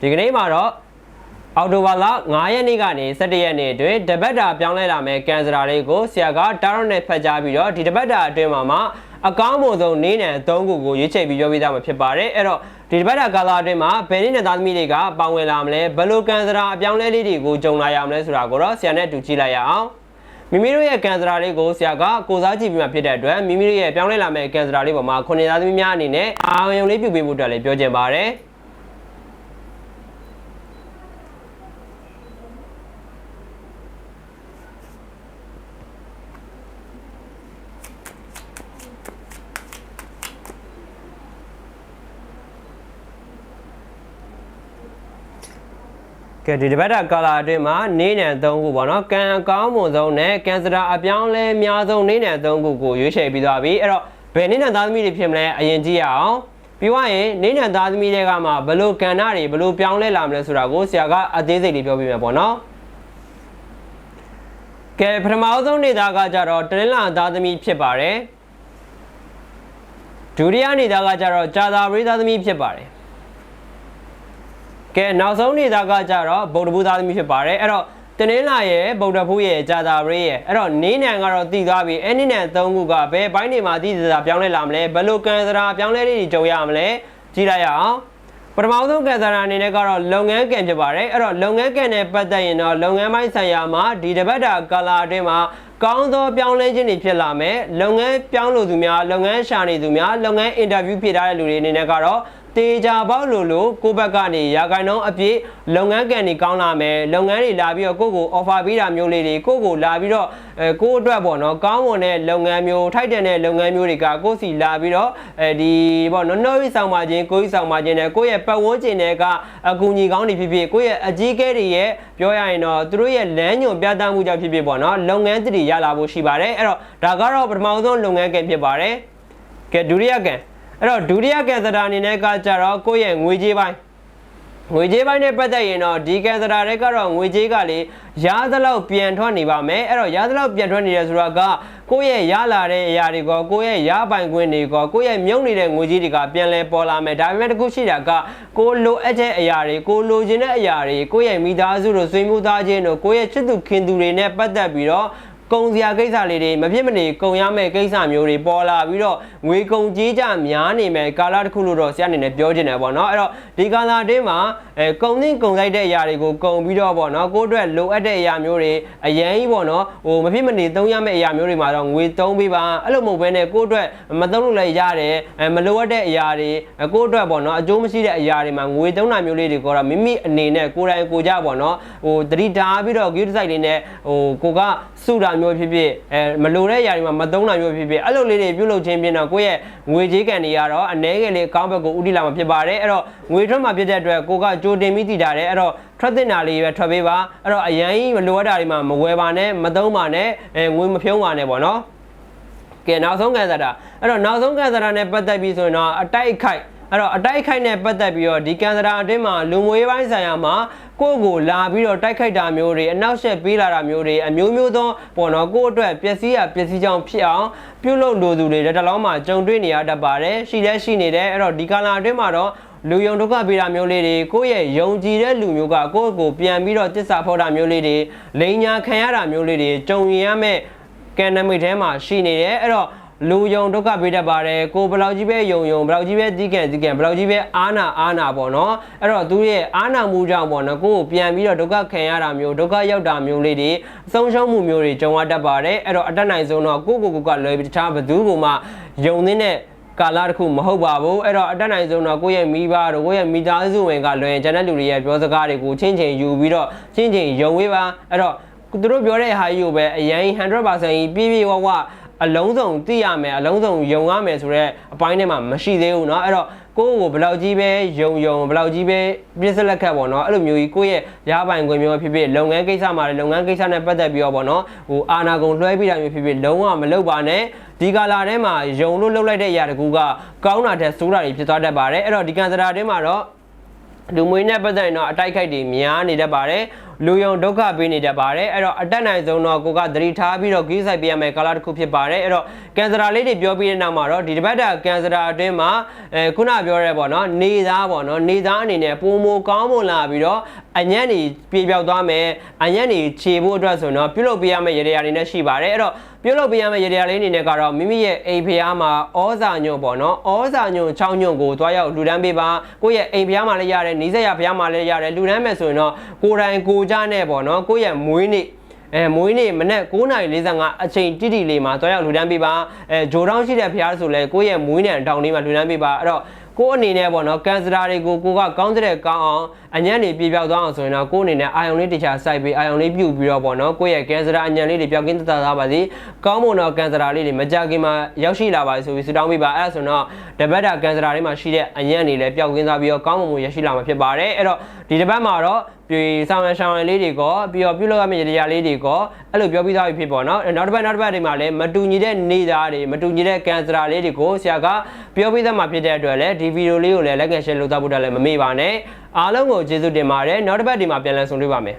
ဒီကနေ့မှာတော့အော်တိုဘာလ9ရက်နေ့ကနေ17ရက်နေ့အတွင်းတပတ်တာပြောင်းလဲလာမယ့်ကန်စရာလေးကိုဆရာကတာရော့နဲ့ဖတ်ကြားပြီးတော့ဒီတပတ်တာအတွင်းမှာမှအကောင်းမွန်ဆုံးနေနံ3ခုကိုရွေးချယ်ပြီးပြောပြသားမှာဖြစ်ပါတယ်အဲ့တော့ဒီတပတ်တာကာလာအတွင်းမှာဘယ်နည်းနဲ့သားသမီးတွေကပါဝင်လာမလဲဘယ်လိုကန်စရာအပြောင်းလဲလေးတွေကိုကြုံလာရမလဲဆိုတာကိုတော့ဆရာနဲ့အတူကြည့်လိုက်ရအောင်မိမိတို့ရဲ့ကန်စရာလေးကိုဆရာကကိုစားကြည့်ပြီးမှဖြစ်တဲ့အတွက်မိမိတို့ရဲ့ပြောင်းလဲလာမယ့်ကန်စရာလေးပေါ်မှာခုနှစ်သားသမီးများအနေနဲ့အာရုံလေးပြုပေးဖို့အတွက်လည်းပြောချင်ပါတယ် ကဲဒီတပတ်တာကာလာအတွင်းမှာနေနံ၃ခုပေါ့နော်ကံအကောင်းမွန်ဆုံးနဲ့ကံစရာအပြောင်းလဲအများဆုံးနေနံ၃ခုကိုရွေးချယ်ပြီးသွားပြီအဲ့တော့ဘယ်နေနံသားသမီးတွေဖြစ်မလဲအရင်ကြည့်ရအောင်ပြီးသွားရင်နေနံသားသမီးတွေကမှဘလို့ကံနာတွေဘလို့ပြောင်းလဲလာမလဲဆိုတာကိုဆရာကအသေးစိတ်လေးပြောပြမယ်ပေါ့နော်ကဲပထမဆုံးနေသားကကြတော့တရင်းလာသားသမီးဖြစ်ပါတယ်ဒုတိယနေသားကကြတော့ဂျာသာပရိသားသမီးဖြစ်ပါတယ် ကဲနောက်ဆုံးနေသားကကြတော့ဗုဒ္ဓဘုသားသမီးဖြစ်ပါတယ်အဲ့တော့တနင်္လာရဲ့ဗုဒ္ဓဘုရဲ့ဂျာတာပရိရဲ့အဲ့တော့နေနံကတော့တည်သွားပြီအဲ့နေနံ၃ခုကဘယ်ဘိုင်းနေမှာတည်စရာပြောင်းလဲလာမလဲဘယ်လိုကန်စရာပြောင်းလဲလေးတွေကြုံရမလဲကြည့်လိုက်ရအောင်ပထမဆုံးကန်စရာအနေနဲ့ကတော့လုပ်ငန်းကန်ဖြစ်ပါတယ်အဲ့တော့လုပ်ငန်းကန်နဲ့ပတ်သက်ရင်တော့လုပ်ငန်းပိုင်းဆိုင်ရာမှာဒီတပတ်တာကာလာအတွင်းမှာကောင်းသောပြောင်းလဲခြင်းတွေဖြစ်လာမယ်လုပ်ငန်းပြောင်းလို့သူများလုပ်ငန်းရှာနေသူများလုပ်ငန်းအင်တာဗျူးဖြေထားတဲ့လူတွေအနေနဲ့ကတော့ တေချာပေါက်လို့လို့ကိုယ့်ဘက်ကနေရာခိုင်နှုန်းအပြည့်လုပ်ငန်းကန်တွေကောင်းလာမယ်လုပ်ငန်းတွေလာပြီးတော့ကိုယ့်ကို offer ပေးတာမျိုးလေးတွေကိုယ့်ကိုလာပြီးတော့အဲကိုယ့်အတွက်ပေါ့နော်ကောင်းမွန်တဲ့လုပ်ငန်းမျိုးထိုက်တန်တဲ့လုပ်ငန်းမျိုးတွေကကိုယ့်စီလာပြီးတော့အဲဒီပေါ့နော်နှုတ်ရေးဆောင်ပါခြင်းကိုယ်ရေးဆောင်ပါခြင်းနဲ့ကိုယ့်ရဲ့ပတ်ဝန်းကျင်တွေကအကူအညီကောင်းတွေဖြစ်ဖြစ်ကိုယ့်ရဲ့အကြီးအကဲတွေရဲ့ပြောရရင်တော့သူတို့ရဲ့လမ်းညွန်ပြသမှုကြောင့်ဖြစ်ဖြစ်ပေါ့နော်လုပ်ငန်းတွေရလာဖို့ရှိပါတယ်အဲ့တော့ဒါကတော့ပထမဆုံးလုပ်ငန်းကန်ဖြစ်ပါတယ်ကဲဒုတိယကန် အဲ့တော့ဒုတိယကင်စတာအနေနဲ့ကကြတော့ကိုယ့်ရဲ့ငွေကြေးပိုင်းငွေကြေးပိုင်းနဲ့ပတ်သက်ရင်တော့ဒီကင်စတာတွေကတော့ငွေကြေးကလေရသလောက်ပြန်ထွက်နေပါမယ်အဲ့တော့ရသလောက်ပြန်ထွက်နေရဆိုတာကကိုယ့်ရဲ့ရလာတဲ့အရာတွေကကိုယ့်ရဲ့ရပိုင်ခွင့်တွေကကိုယ့်ရဲ့မြုပ်နေတဲ့ငွေကြေးတွေကပြန်လဲပေါ်လာမယ်ဒါပေမဲ့တခုရှိတာကကိုလိုအပ်တဲ့အရာတွေကိုလိုချင်တဲ့အရာတွေကိုယ့်ရဲ့မိသားစုတို့ဆွေမျိုးသားချင်းတို့ကိုယ့်ရဲ့ချစ်သူခင်သူတွေနဲ့ပတ်သက်ပြီးတော့ ကုံစရာကိစ္စလေးတွေမဖြစ်မနေကုံရမယ့်ကိစ္စမျိုးတွေပေါ်လာပြီးတော့ငွေကုံကြီးကြများနေမယ်ကာလတစ်ခုလို့တော့ဆရာအနေနဲ့ပြောချင်တယ်ပေါ့နော်အဲ့တော့ဒီကာလအတွင်းမှာအဲကုံသိကုံလိုက်တဲ့အရာတွေကိုကုံပြီးတော့ပေါ့နော်ကိုယ့်အတွက်လိုအပ်တဲ့အရာမျိုးတွေအရင်ကြီးပေါ့နော်ဟိုမဖြစ်မနေသုံးရမယ့်အရာမျိုးတွေမှာတော့ငွေသုံးပေးပါအဲ့လိုမဟုတ်ဘဲနဲ့ကိုယ့်အတွက်မသုံးလို့လည်းရတယ်အဲမလိုအပ်တဲ့အရာတွေကိုယ့်အတွက်ပေါ့နော်အကျိုးမရှိတဲ့အရာတွေမှာငွေသုံးတာမျိုးလေးတွေကတော့မိမိအနေနဲ့ကိုယ်တိုင်ကိုကြပေါ့နော်ဟိုတတိထားပြီးတော့ gift site လေးနဲ့ဟိုကိုကစုတာမျိုးဖြစ်ဖြစ်အဲမလိုတဲ့အရာတွေမှာမသုံးတာမျိုးဖြစ်ဖြစ်အဲ့လိုလေးတွေပြုလုပ်ခြင်းပြင်တော့ကိုယ့်ရဲ့ငွေကြေးကန်တွေကတော့အ ਨੇ ငယ်လေးအကောင်းဘက်ကိုဥတီလာမှာဖြစ်ပါတယ်အဲ့တော့ငွေထွက်မှာဖြစ်တဲ့အတွက်ကိုကကြိုတင်ပြီးတည်တာတယ်အဲ့တော့ထွက်တင်တာလေးပဲထွက်ပေးပါအဲ့တော့အရန်ကြီးမလိုအပ်တာတွေမှာမဝယ်ပါနဲ့မသုံးပါနဲ့အဲငွေမဖြုံးပါနဲ့ပေါ့နော်ကဲနောက်ဆုံးကန်စတာအဲ့တော့နောက်ဆုံးကန်စတာနဲ့ပတ်သက်ပြီးဆိုရင်တော့အတိုက်ခိုက် အဲ့တော့အတိုက်ခိုက်နဲ့ပတ်သက်ပြီးတော့ဒီကန်စတာအတွင်းမှာလူမွေးပိုင်းဆိုင်ရာမှာကိုယ့်ကိုလာပြီးတော့တိုက်ခိုက်တာမျိုးတွေအနောက်ရှက်ပေးလာတာမျိုးတွေအမျိုးမျိုးသောပေါ့နော်ကိုယ့်အတွက်ပျက်စီးရပျက်စီးကြောင်းဖြစ်အောင်ပြုလုပ်လိုသူတွေတလုံးမှာကြုံတွေ့နေရတတ်ပါတယ်ရှိတဲ့ရှိနေတယ်အဲ့တော့ဒီကာလာအတွင်းမှာတော့လူယုံဒုက္ခပေးတာမျိုးလေးတွေကိုယ့်ရဲ့ယုံကြည်တဲ့လူမျိုးကကိုယ့်ကိုပြန်ပြီးတော့တစ္ဆာဖော်တာမျိုးလေးတွေလိန်ညာခံရတာမျိုးလေးတွေကြုံရင်ရမဲ့ကန်နမိတ်ထဲမှာရှိနေတယ်အဲ့တော့ လူယုံဒုက္ခပေးတတ်ပါတယ်ကိုဘယ်လောက်ကြီးပဲယုံယုံဘယ်လောက်ကြီးပဲတီးကန်တီးကန်ဘယ်လောက်ကြီးပဲအာနာအာနာပေါ့နော်အဲ့တော့သူရဲ့အာနာမှုကြောင့်ပေါ့နော်ကိုကိုပြန်ပြီးတော့ဒုက္ခခံရတာမျိုးဒုက္ခရောက်တာမျိုးလေးတွေအဆုံးရှုံးမှုမျိုးတွေကြုံရတတ်ပါတယ်အဲ့တော့အတက်နိုင်ဆုံးတော့ကိုကိုကိုကလွယ်ပြီးတခြားဘယ်သူမှယုံနေတဲ့ကာလတစ်ခုမဟုတ်ပါဘူးအဲ့တော့အတက်နိုင်ဆုံးတော့ကိုယ့်ရဲ့မိဘတို့ကိုယ့်ရဲ့မိသားစုဝင်ကလွယ်ရင်ကျန်တဲ့လူတွေရဲ့ပြောစကားတွေကိုချင်းချင်းယူပြီးတော့ချင်းချင်းယုံဝေးပါအဲ့တော့သူတို့ပြောတဲ့ဟာကြီးကိုပဲအရင်100%ကြီးပြည့်ပြည့်ဝဝ အလုံးစုံသိရမယ်အလုံးစုံယုံရမယ်ဆိုတော့အပိုင်းထဲမှာမရှိသေးဘူးเนาะအဲ့တော့ကိုယ့်ကိုဘယ်လောက်ကြီးပဲယုံယုံဘယ်လောက်ကြီးပဲပြစ်စလက်ခတ်ပေါ့เนาะအဲ့လိုမျိုးကြီးကိုယ့်ရဲ့ရပိုင်ခွင့်မျိုးဖြစ်ဖြစ်လုပ်ငန်းကိစ္စမှာလည်းလုပ်ငန်းကိစ္စနဲ့ပတ်သက်ပြီးတော့ပေါ့เนาะဟိုအာနာကုံလွှဲပြီးတာမျိုးဖြစ်ဖြစ်လုံးဝမလုပ်ပါနဲ့ဒီကာလာထဲမှာယုံလို့လှုပ်လိုက်တဲ့အရာတကူကကောင်းတာတဲ့ဆိုးတာတွေဖြစ်သွားတတ်ပါတယ်အဲ့တော့ဒီကန်စတာထဲမှာတော့ လူမွေးနဲ့ပတ်သက်ရင်တော့အတိုက်ခိုက်တွေများနေတတ်ပါတယ်လူယုံဒုက္ခပေးနေတတ်ပါတယ်အဲ့တော့အတက်နိုင်ဆုံးတော့ကိုကသတိထားပြီးတော့ဂိူးဆိုင်ပေးရမယ်ကာလတစ်ခုဖြစ်ပါတယ်အဲ့တော့ကန်စရာလေးတွေပြောပြီးတဲ့နောက်မှာတော့ဒီတစ်ပတ်တာကန်စရာအတွင်းမှာအဲခုနပြောရဲပေါ့နော်နေသားပေါ့နော်နေသားအနေနဲ့ပုံမကောင်းမွန်လာပြီးတော့အညံ့နေပြေပြောက်သွားမယ်အညံ့နေခြေဖို့အတွက်ဆိုတော့ပြုလုပ်ပေးရမယ့်ရေရာတွေနဲ့ရှိပါတယ်အဲ့တော့ ပြုလုပ်ပေးရမယ့်ရေရာလေးအနေနဲ့ကတော့မိမိရဲ့အိမ်ဖျားမှာဩဇာညွန့်ပေါ့နော်ဩဇာညွန့်6ညွန့်ကိုတွားရောက်လူတန်းပေးပါကိုယ့်ရဲ့အိမ်ဖျားမှာလည်းရတယ်နီးစပ်ရဖျားမှာလည်းရတယ်လူတန်းမယ်ဆိုရင်တော့ကိုယ်တိုင်ကိုကြနဲ့ပေါ့နော်ကိုယ့်ရဲ့မွေးနေ့အဲမွေးနေ့မနေ့9:45အချိန်တိတိလေးမှာတွားရောက်လူတန်းပေးပါအဲဂျိုတောင်းရှိတဲ့ဖျားဆိုလဲကိုယ့်ရဲ့မွေးနေ့အတောင်လေးမှာလူတန်းပေးပါအဲ့တော့ကိုယ်အနေနဲ့ပေါ့နော်ကန်စရာတွေကိုကိုကကောင်းတဲ့ကောင်းအောင် အညံ့နေပြေပြောက်သွားအောင်ဆိုရင်တော့ကိုယ်အနေနဲ့အာယုံလေးတခြားစိုက်ပြီးအာယုံလေးပြုတ်ပြီးတော့ပေါ့နော်ကိုယ့်ရဲ့ကန်စရာအညံ့လေးတွေပြောက်ကင်းတတ်သားပါစေကောင်းမွန်တော့ကန်စရာလေးတွေမကြခင်မှာရောက်ရှိလာပါစေဆိုပြီးဆုတောင်းပေးပါအဲ့ဒါဆိုတော့တပတ်တာကန်စရာလေးမှာရှိတဲ့အညံ့နေလည်းပျောက်ကင်းသွားပြီးတော့ကောင်းမွန်မှုရရှိလာမှာဖြစ်ပါတယ်အဲ့တော့ဒီတစ်ပတ်မှာတော့ဒီဆောင်ရန်ဆောင်ရန်လေးတွေကပြီးတော့ပြုလုပ်ရမယ့်ရတရားလေးတွေကအဲ့လိုပြောပြီးသားပြီဖြစ်ပေါ့နော်နောက်တစ်ပတ်နောက်တစ်ပတ်တွေမှာလည်းမတူညီတဲ့နေသားတွေမတူညီတဲ့ကန်စရာလေးတွေကိုဆရာကပြောပြီးသားမှာဖြစ်တဲ့အတွက်လည်းဒီဗီဒီယိုလေးကိုလည်း like and share လုပ်သားဖို့တက်လည်းမမေ့ပါနဲ့ အားလုံးကိုကျေးဇူးတင်ပါတယ်နောက်တစ်ပတ်ဒီမှာပြန်လည်ဆုံတွေ့ပါမယ်